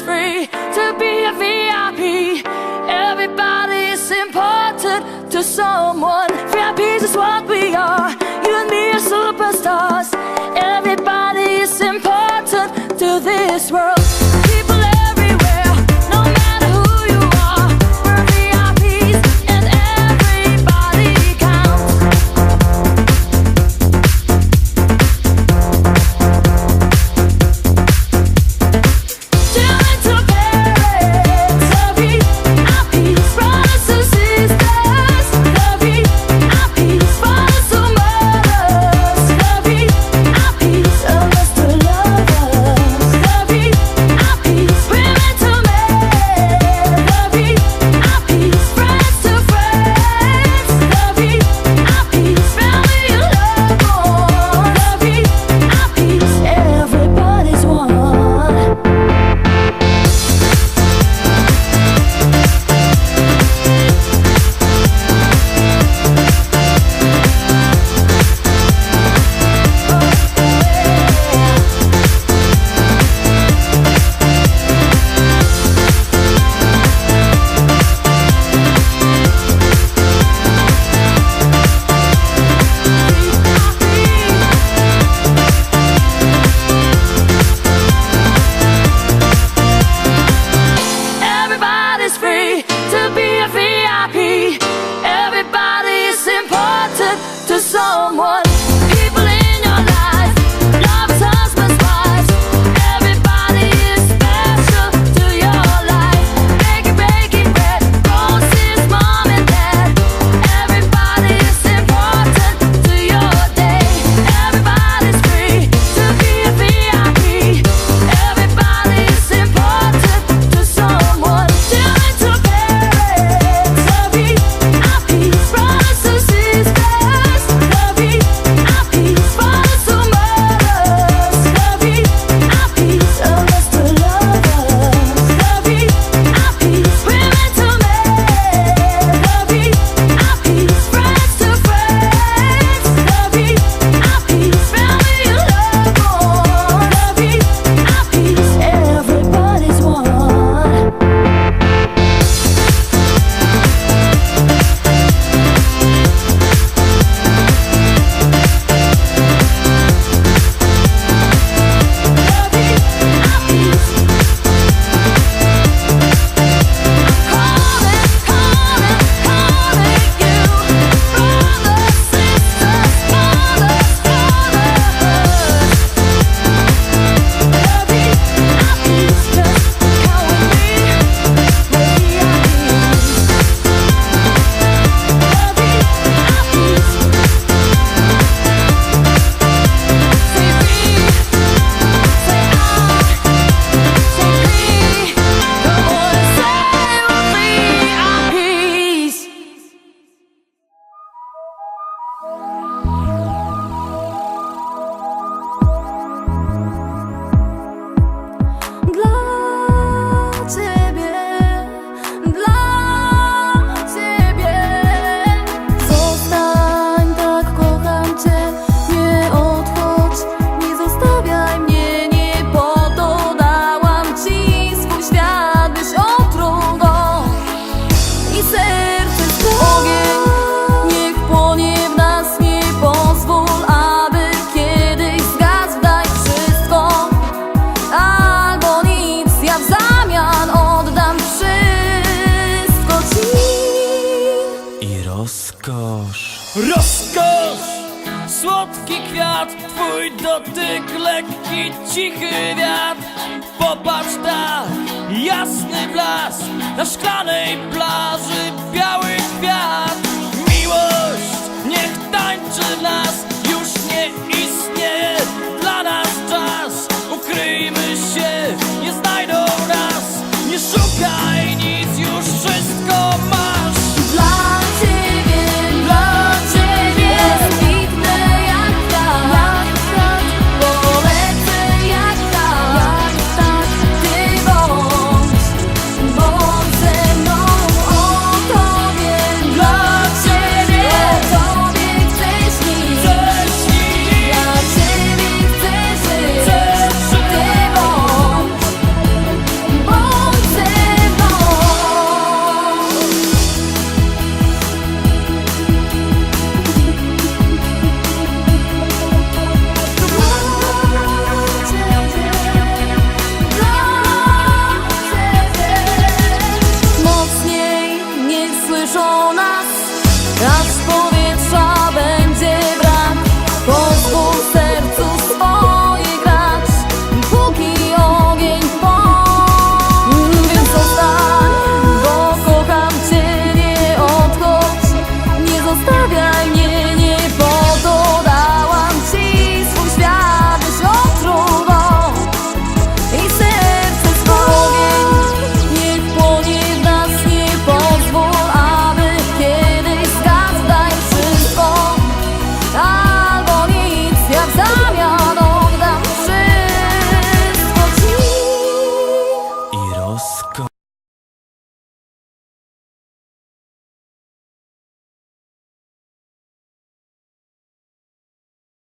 free to be a VIP. Everybody is important to someone. VIPs is what we are. You and me are superstars. Słodki kwiat, twój dotyk, lekki, cichy wiatr. Popatrz tak, jasny blask, na szklanej plaży biały kwiat